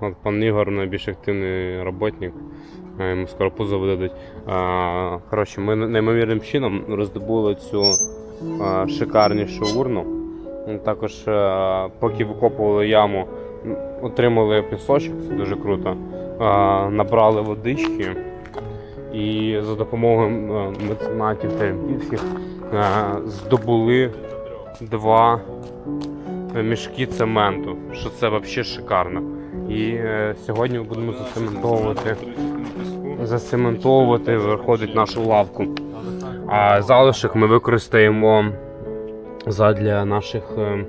От пан Ігор найбільш активний роботник. Йому скоро позов видадуть. Коротше, ми неймовірним чином роздобули цю шикарнішу урну. Ну, Також, поки викопували яму, отримали пісочок, це дуже круто. Набрали водички і за допомогою меценатів Теремківських а, здобули два мішки цементу, що це взагалі шикарно. І е, сьогодні ми будемо зацементовувати, зацементовувати виходить нашу лавку. А залишок ми використаємо задля наших е,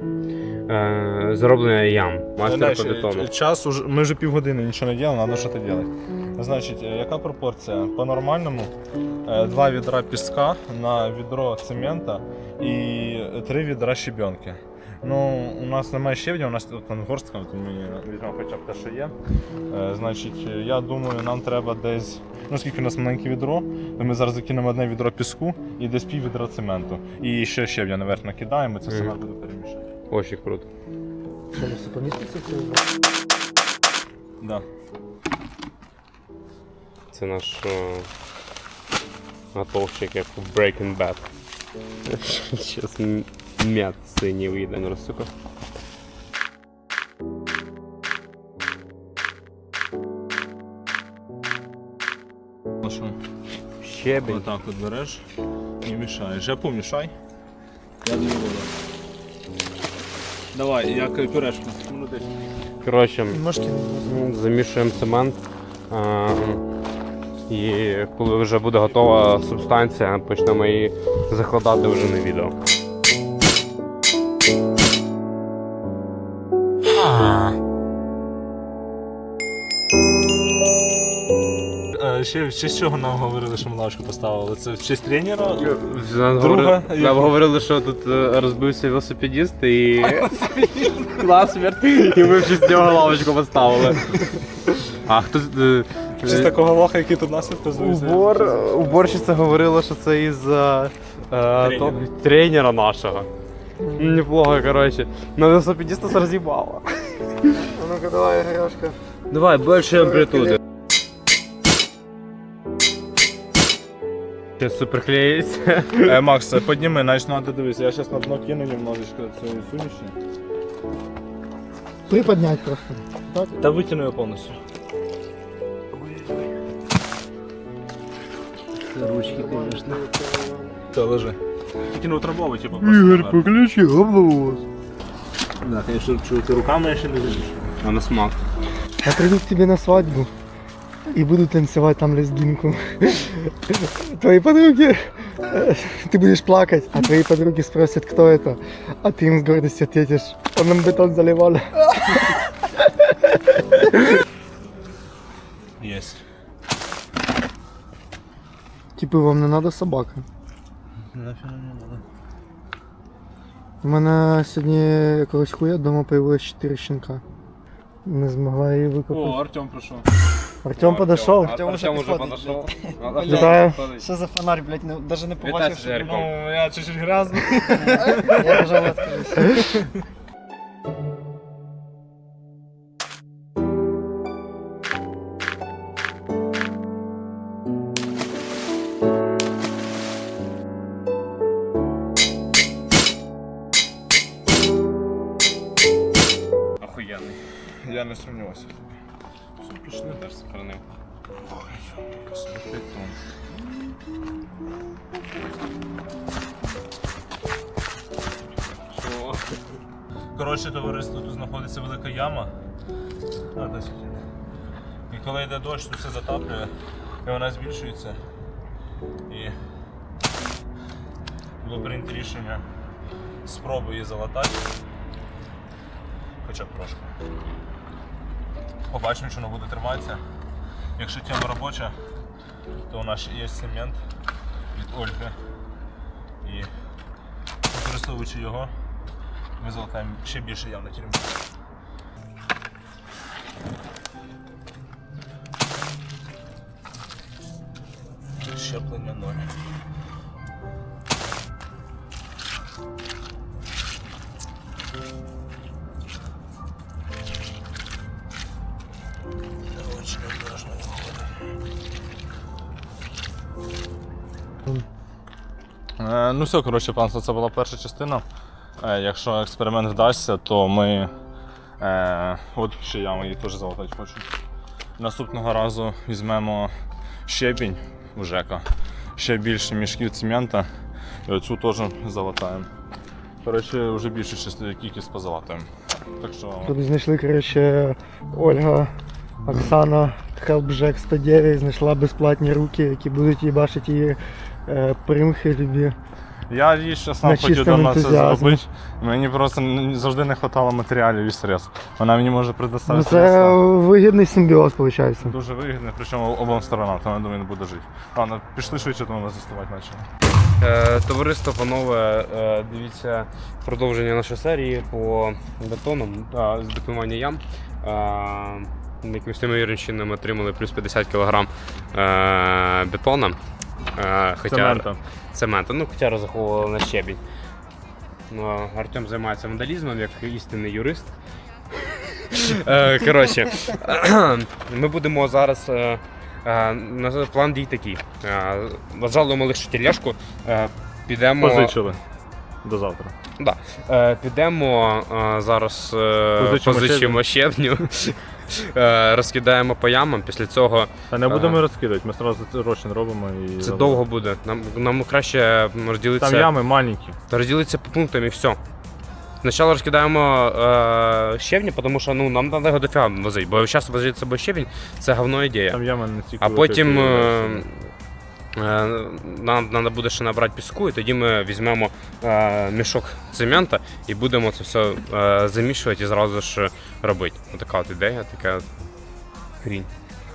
е, зроблення ям. Майстер по бетону. Час уже, ми вже півгодини нічого не робили, треба щось робити. Значить, е, яка пропорція? По-нормальному е, два відра піска на відро цемента і три відра щебенки. Ну, у нас немає щебня, у нас тут горстка, от ми візьмемо хоча б те, що є. Е, Значить, я думаю, нам треба десь, ну скільки у нас маленьке відро, то ми зараз закинемо одне відро піску і десь пів відра цементу. І ще щебня наверх накидаємо, це все Мгм. буде перемішати. Очень круто. Що, не все поміститься в цьому? Да. Це наш е, натовщик, як в Breaking Bad. Зараз м'ят синій вийде, не. Ну що? Щебінь. Отак от береш і мішаєш. Я помішай. Я даю воду. Давай, як пюрешку. Коротше, Ну, Замішуємо цемент. е, І коли вже буде готова субстанція, почнемо її закладати вже на відео. Ще в честь чого нам говорили, що ми лавочку поставили? Це в честь тренера? Нам Друга, говорили, як- нам говорили, що тут е, розбився велосипедіст і насмерть, і ми в честь нього лавочку поставили. А хто е, В честь такого лоха, який тут наслідку Убор, уборщиця говорила, що це із е, того тренера нашого. Неплохо, короче. Но велосипедиста разъебало. А ну-ка давай, Гришка. Давай, больше амплитуды. Сейчас супер клеится. Е, Макс, підніми, значить треба дивитися. Я зараз на дно кину немножечко цієї суміші. Приподнять просто. Так? Та витягну його повністю. Ручки, конечно. Все, лежи. Тільки не утрамбовуй, типу, включи голову. Да, конечно, руками я ще не заліжу. А на смак. Я приду к тебе на свадьбу и буду танцевать там лезгинку. Твои подруги, э, ты будешь плакать, а твои подруги спросят, кто это, а ты им с гордостью ответишь, он нам бетон заливал. Єсть. Типа вам не надо собака. Нафіга не надо. У мене сьогодні якогось хуя вдома появилось 4 щенка. Не змогла її О, викопати. Артем прийшов. Артем подошов. Артем уже подошел. Вітаю. Що за фонарь, блядь, не, даже не побачив, Вітаю, що Жерко. Ну, я чуть-чуть грязний. я вже відкрився. Охуенный. Я не сумнівався. Коротше, товариство, тут знаходиться велика яма. А, десь. І коли йде дощ, то все затаплює, і вона збільшується. І було прийнято рішення спробую її залатати. Хоча б трошки. Побачимо, що воно буде триматися. Якщо тема робоча, то у нас є цемент від Ольги. І використовуючи його, ми залатаємо ще більше ям на тюрмі. Щеплення ноль. Е, Ну все, коротше, панство, це була перша частина. Е, Якщо експеримент вдасться, то ми. Е, от ще я її теж залатати хочу. Наступного разу візьмемо щебінь у ЖЕКа, ще більше мішків цемента і оцю теж залатаємо. Коротше, вже більше щас- кількість позалатаємо. Так що. Тут знайшли, коротше, Ольга, Оксана, Хелпжек 109, знайшла безплатні руки, які будуть їбашити її е, примхи любі. Я її ще сам На хотів чистому давно це ентузіазмі. зробити. Мені просто н- завжди не вистачало матеріалів і средств. Вона мені може Ну, предоставити. це средства. вигідний симбіоз, виходить. Дуже вигідно, причому обом сторонам, тому я думаю, не буде жити. Ладно, пішли швидше, тому нас заставати почали. Е, Товариство, панове, е, дивіться продовження нашої серії по бетонам, з бетонування ям. Е, Якимось неймовірним чином отримали плюс 50 кг бетона. Е, Хоча, Цемента. Цемента, ну хоча розраховували на щебінь. Ну, Артем займається вандалізмом як істинний юрист. Е, Коротше, ми будемо зараз. е, е, План дій такий. Е, лише тележку. е, Підемо. Позичили. До завтра. Да. Підемо зараз Позичимо позичимо щебню, е, розкидаємо по ямам. Після цього Та не будемо Ага. розкидати, ми одразу це розчин робимо і. це довго буде. Нам, нам краще розділитися. Там ями маленькі. Та розділитися по пунктам і все. Спочатку розкидаємо е, щебні, тому що ну, нам треба його дофіга возити, бо зараз возити з собою щебінь це говно ідея. Там ями не тільки. А потім е, е, нам треба буде ще набрати піску, і тоді ми візьмемо е, мішок цемента і будемо це все е, замішувати і зразу ж робити. Отака от ідея, така от хрінь.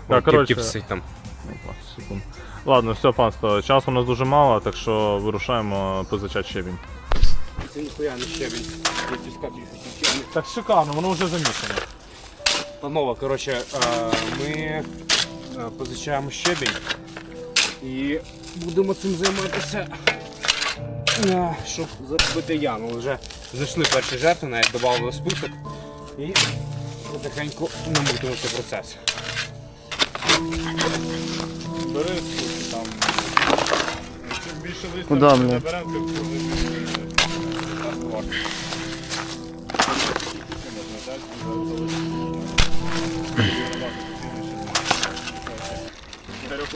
Так, коротше. там. Опа, секунд. Ладно, все, панство, часу у нас дуже мало, так що вирушаємо позичати щебінь. Це ніхуя не щебінь. Так шикарно, воно вже замішане. Панове, коротше, е, ми е, позичаємо щебінь і будемо цим займатися, щоб заробити яму. Вже зайшли перші жертви, навіть додали список і потихеньку намутимо цей процес. Бери там. Чим більше листя бля? тим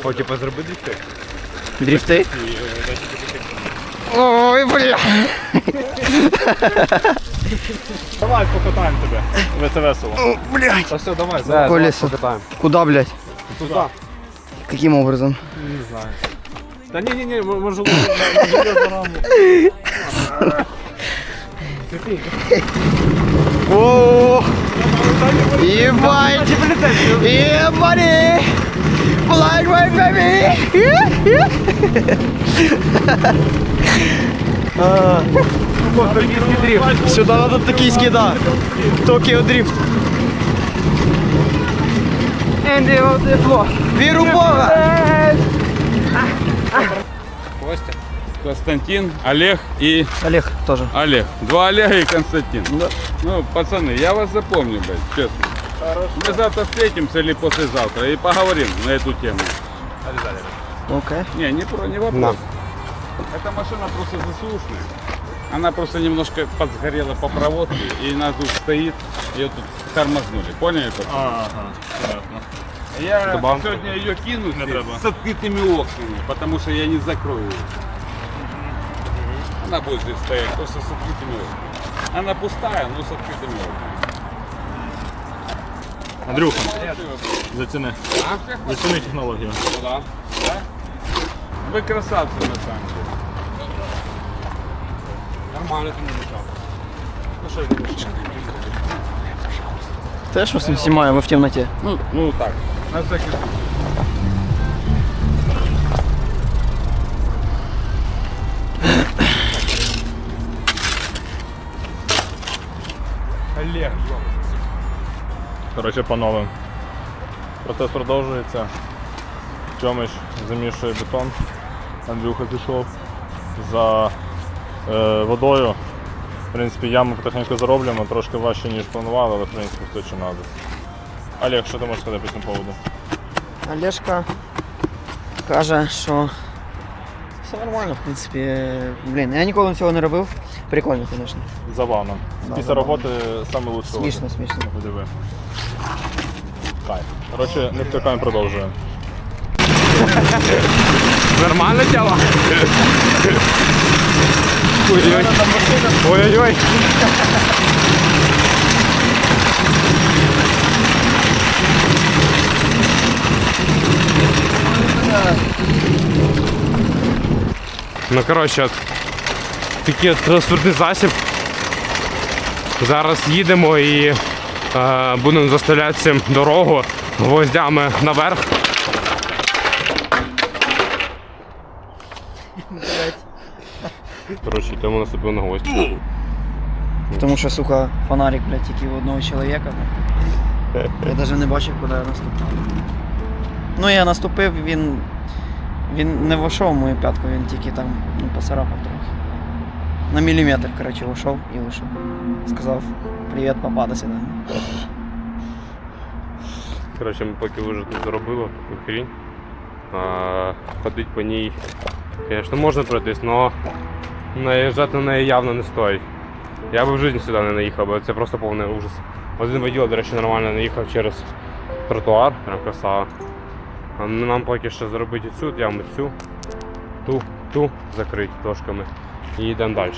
О, типу зробити ти? Дрифти? Ой, бля. Давай покатаємо тебе. Ви це весело. Блядь. Та все, давай, Да, Колесо. покатаємо. Куда, блядь? Туди. Каким образом? Не знаю. Та ні, ні, ні, може лучше на железну раму. О, ебать! Ебать! Black white baby! Сюда надо токийский, да. Токио дрифт. Віру в Бога! Костя. Константин, Олег и Олег тоже. Олег. Два Олега и Константин. Ну, пацаны, я вас запомню, блядь, честно. Мы завтра встретимся или послезавтра и поговорим на эту тему. Окей. Не, не, про, не вопрос. Эта машина просто засушная. Она просто немножко подсгорела по проводке, и она тут стоит, ее тут тормознули. Поняли? это? Ага, понятно. Я сегодня ее кину Не здесь треба. с открытыми окнами, потому что я не закрою ее. Она будет здесь стоять просто с открытыми окнами. Она пустая, но с открытыми окнами. Андрюха, заціни. Заціни технологію. Ну да. Да? Вы красавцы на самом деле. Нормально ти не мішав. Ты что снимаю, мы в темноте. Ну, ну так, на всякий случай. Олег. Коротше, панове. Процес продовжується. Тьомич замішує бетон. Андрюха пішов за е, водою. В принципі, яму потихеньку зароблюємо, трошки важче, ніж планували, але в принципі все чи треба. Олег, що ти можеш сказати по цьому поводу? Олешка каже, що все нормально, в принципі. Блін, я ніколи цього не робив. Прикольно, звісно. Забавно. Да, Після забавно. роботи саме лучше. Смішно, смішно. Подиви. Кайф. Коротше, не втикаємо, продовжуємо. Нормально тіло? Ой-ой-ой. Ну, коротше, от, такий транспортний засіб. Зараз їдемо і будемо заставляти цим дорогу гвоздями наверх. Коротше, йдемо наступив на гості. Тому що, сука, фонарик, блядь, тільки у одного чоловіка. Я навіть не бачив, куди я наступав. Ну, я наступив, він. Він не вийшов в мою п'ятку, він тільки там ну, поцарапав трохи. На міліметр, коротше, вийшов і вийшов. Сказав, привіт, папа, до свидання. Коротше, ми поки вже тут зробили таку хрінь. А, ходить по ній, звісно, можна пройтись, але наїжджати на неї явно не стоїть. Я би в житті сюди не наїхав, бо це просто повний ужас. Один водій, до речі, нормально наїхав через тротуар, прям красава. А нам поки що зробити цю яму, цю, ту, ту закрити дошками І йдемо далі.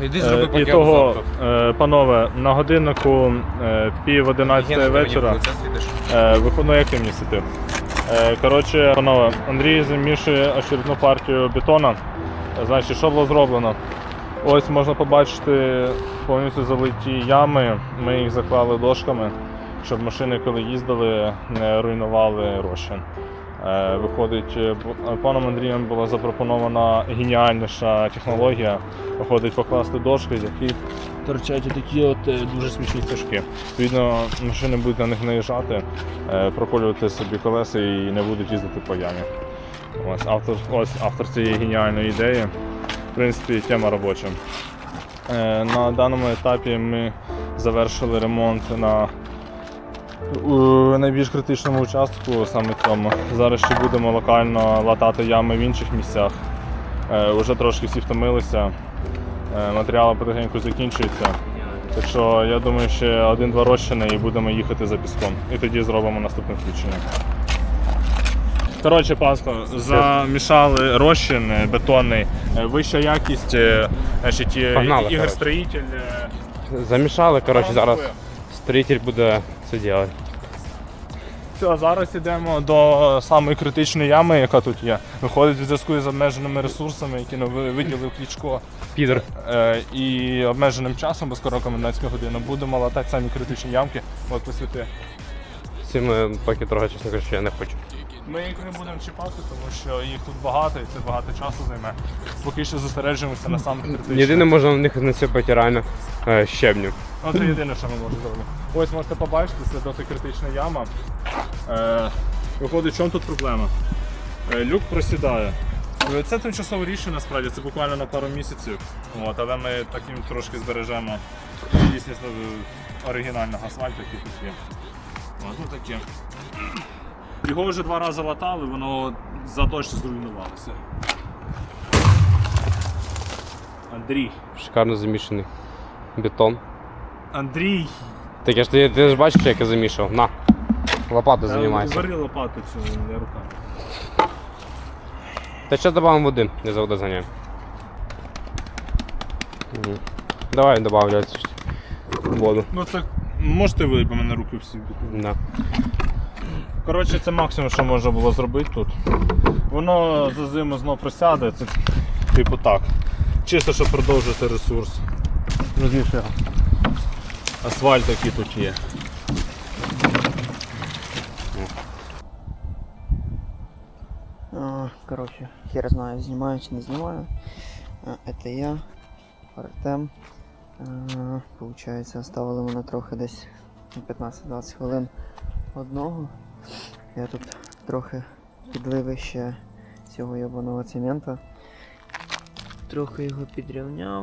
Йди Е, і того, е, панове, на годиннику е, пів одинадцятої вечора. Виходно, як ти мені сидив? Е, коротше, панове, Андрій замішує очередну партію бетона. Значить, що було зроблено? Ось можна побачити повністю залиті ями. Ми їх заклали дошками, щоб машини, коли їздили, не руйнували розчин. Е, Виходить, е, паном Андрієм була запропонована геніальніша технологія. Виходить покласти дошки, які торчать такі от е, дуже смішні стежки. Відповідно, машини будуть на них наїжджати, е, проколювати собі колеса і не будуть їздити по ямі. Ось автор, ось автор цієї геніальної ідеї. В принципі, тема робоча. Е, На даному етапі ми завершили ремонт на у найбільш критичному участку, саме цьому. Зараз ще будемо локально латати ями в інших місцях. Е, Уже трошки всі втомилися. Е, Матеріали потихеньку закінчуються. Так що я думаю, ще один-два розчини і будемо їхати за піском. І тоді зробимо наступне включення. Коротше, пасто, замішали розчин бетонний, е, вища якість, значить, Погнали, Ігор коротше. строїтель. Замішали, коротше, зараз строїтель буде це робити. Все, зараз йдемо до самої критичної ями, яка тут є. Виходить в зв'язку з обмеженими ресурсами, які ну, виділив Клічко, Підер. е, і обмеженим часом, бо скоро комендантська година, будемо латати самі критичні ямки. От посвіти. Цим е, поки трохи, чесно кажучи, я не хочу. Ми їх не будемо чіпати, тому що їх тут багато і це багато часу займе. Поки що зосереджуємося на самих критичних. Єдине можна в них насипати реально е, щебню. Ну, це єдине, що ми можемо зробити. Ось можете побачити, це досить критична яма. Е, виходить, в чому тут проблема? Е, люк просідає. Е, Це тимчасове рішення, насправді, це буквально на пару місяців. От, але ми таким трошки збережемо дійсність е, оригінального асфальту, який тут є. От, ну таке. Його вже два рази латали, воно заточно зруйнувалося. Андрій. Шикарно замішаний бетон. Андрій, Так я ж ти, ти ж бачиш, як я замішав. На. Лопата займайся. Бери лопату цю не руками. Та ще додамо води, я за воду заняв. Мгм. Давай добавлю цю воду. Ну це можете ви, бо мене руки всі бітуть. Да. Коротше, це максимум, що можна було зробити тут. Воно за зиму знов просяде, це типу так. Чисто, щоб продовжити ресурс. Розмішуємо. Асфальт, який тут є. Короче, хер знаю, знімаю чи не знімаю. Это я, Артем. А, Получається, оставили мене трохи десь на 15-20 хвилин одного. Я тут трохи підлив ще цього ябаного цемента. Трохи його підрівняв.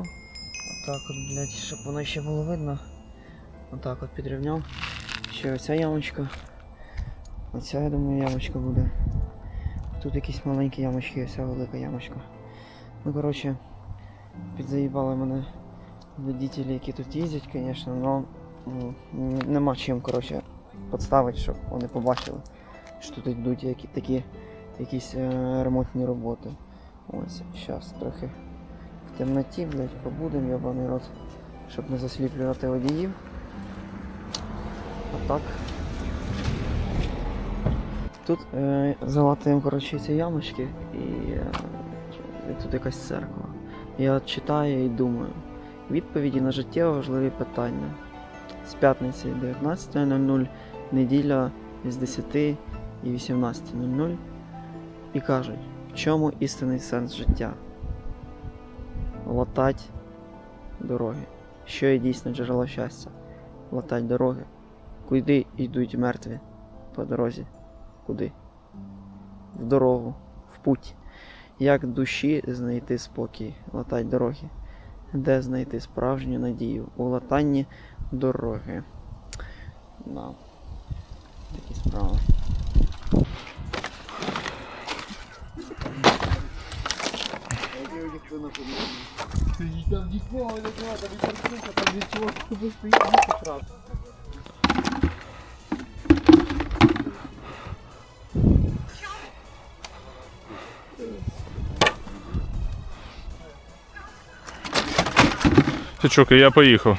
Отак от, блядь, щоб воно ще було видно. Отак от підрівняв. Ще оця ямочка. Оця, я думаю, ямочка буде. Тут якісь маленькі ямочки, оця велика ямочка. Ну, коротше, підзаїбали мене водителі, які тут їздять, звісно, але ну, нема чим, коротше, підставити, щоб вони побачили, що тут йдуть які, такі якісь е, ремонтні роботи. Ось, зараз трохи в темноті, блядь, побудемо, йобаний рот, щоб не засліплювати водіїв. А так. Тут е, залатуємо, коротше, ці ямочки і е, тут якась церква. Я читаю і думаю. Відповіді на життєво важливі питання. З п'ятниці 19.00, неділя з 10 і 18.00. І кажуть, в чому істинний сенс життя? Латать дороги. Що є дійсно джерело щастя? Латать дороги. Куди йдуть мертві по дорозі? Куди? В дорогу, в путь. Як душі знайти спокій, латать дороги? Де знайти справжню надію у латанні дороги? Да. Такі справи. Січок, я поїхав.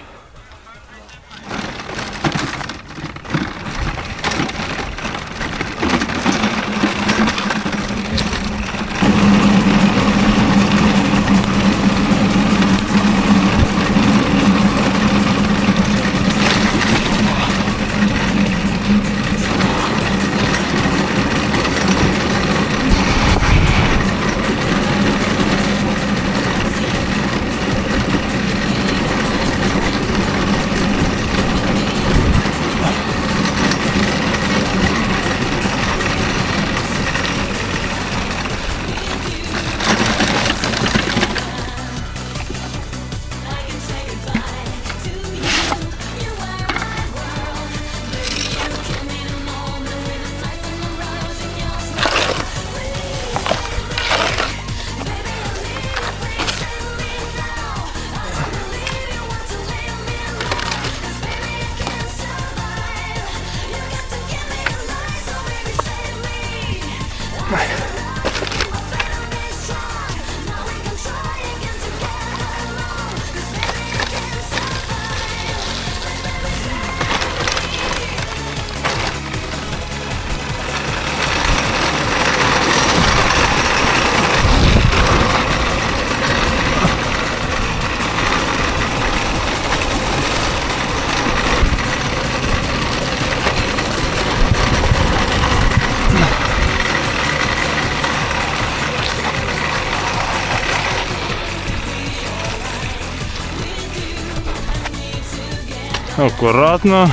Акуратно.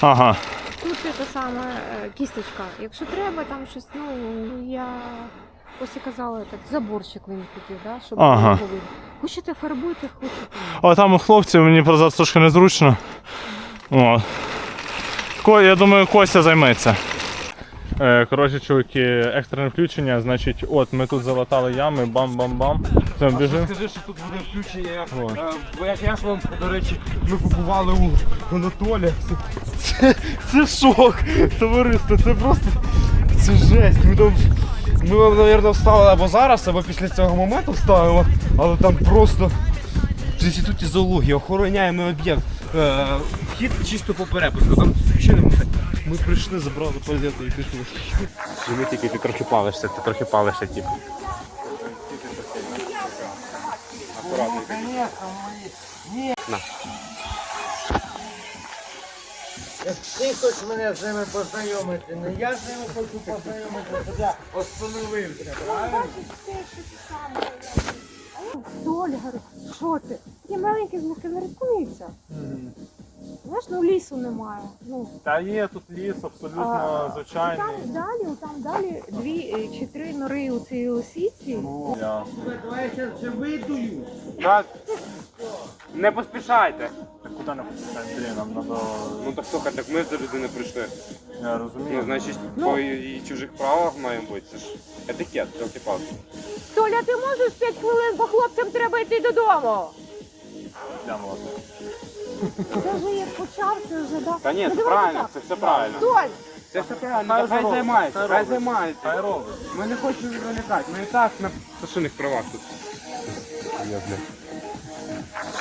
Ага. Тут це саме кісточка. Якщо треба, там щось, ну я ось і казала, так заборчик він хотів, да, щоб Ага. було. Хочете фарбуйте, хочете. А там у хлопців мені про зараз трошки незручно. О. Ко- Я думаю, Костя займеться. Е, Коротше, чуваки, екстрене включення, значить, от ми тут залатали ями, бам-бам-бам. Все, біжимо. Скажи, що тут буде включення, Ой. е, бо як я ж вам, до речі, ми побували у Анатолія. Це, це шок, товариство, це просто це жесть. Ми, там, ми вам, мабуть, вставили або зараз, або після цього моменту вставимо, але там просто в інституті зоології охороняємо об'єкт. Е, вхід чисто по перепуску, там взагалі немає. Ми прийшли, забрали палети і пішли. Ми тільки ти трохи палишся, ти трохи палишся, типу. На. Ти хочеш мене з ними познайомити, не я з ними хочу познайомити, щоб я остановився, правильно? Доля, що ти? Такі маленькі звуки не рахуються. Знаєш, ну лісу немає. Ну, Та є тут ліс, абсолютно А, звичайний. там далі, там далі дві е, чи три нори у цій лисиці. Ну, я... Так. Не поспішайте. Так куди не пускати? Андрій, нам треба... Ну так слухай, так ми до людини прийшли. Я розумію. Ну, значить, по її чужих правилах має бути. Це ж етикет, трохи палки. Толя, ти можеш 5 хвилин, бо хлопцям треба йти додому. Глянула. Це вже як почав, це вже да. Та ні, Ну, це правильно, це все правильно. Толь, Це все правильно, Хай хай займається, хай займається. Хай робить. Ми не хочемо відволікати, ми і так на пташиних правах тут. Я, бля.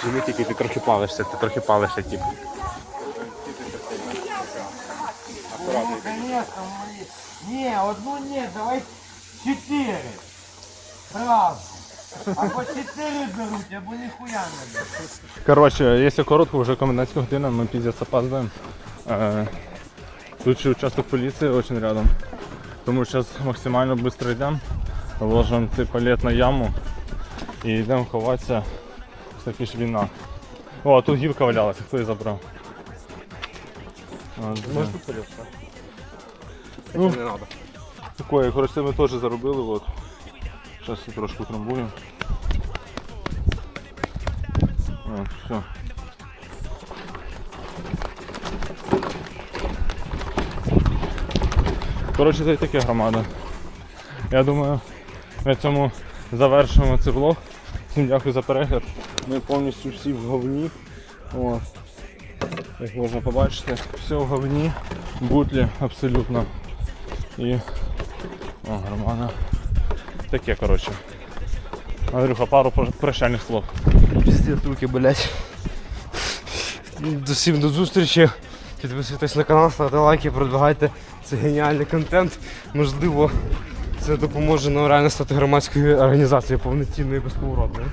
Зніми тільки ти трохи палишся, ти трохи палишся, типу. Аккуратно. Конечно, Не, одну нет, давай четыре. Сразу. А по четыре беруть, або ніхуя не беруть. Коротше, якщо коротко, вже комендантська година, ми піздець опаздуємо. Е, Тут ще участок поліції дуже рядом. Тому зараз максимально швидко йдемо, ложимо цей палет на яму і йдемо ховатися. Все-таки ж війна. О, а тут гілка валялася, хто її забрав? Може тут полет? Ну, Не треба. Такое, коротше, це ми теж заробили. От. Зараз я трошки трамбую. От, все. Коротше, це і таке громада. Я думаю, на цьому завершимо цей влог. Всім дякую за перегляд. Ми повністю всі в говні. От. Як можна побачити, все в говні, бутлі абсолютно. І о, громада. Таке, коротше. Андрюха, пару прощальних слов. Піздець руки, блять. Всім до зустрічі. Підписуйтесь на канал, ставте лайки, продвигайте. Це геніальний контент. Можливо, це допоможе нам реально стати громадською організацією повноцінною і безповоротною.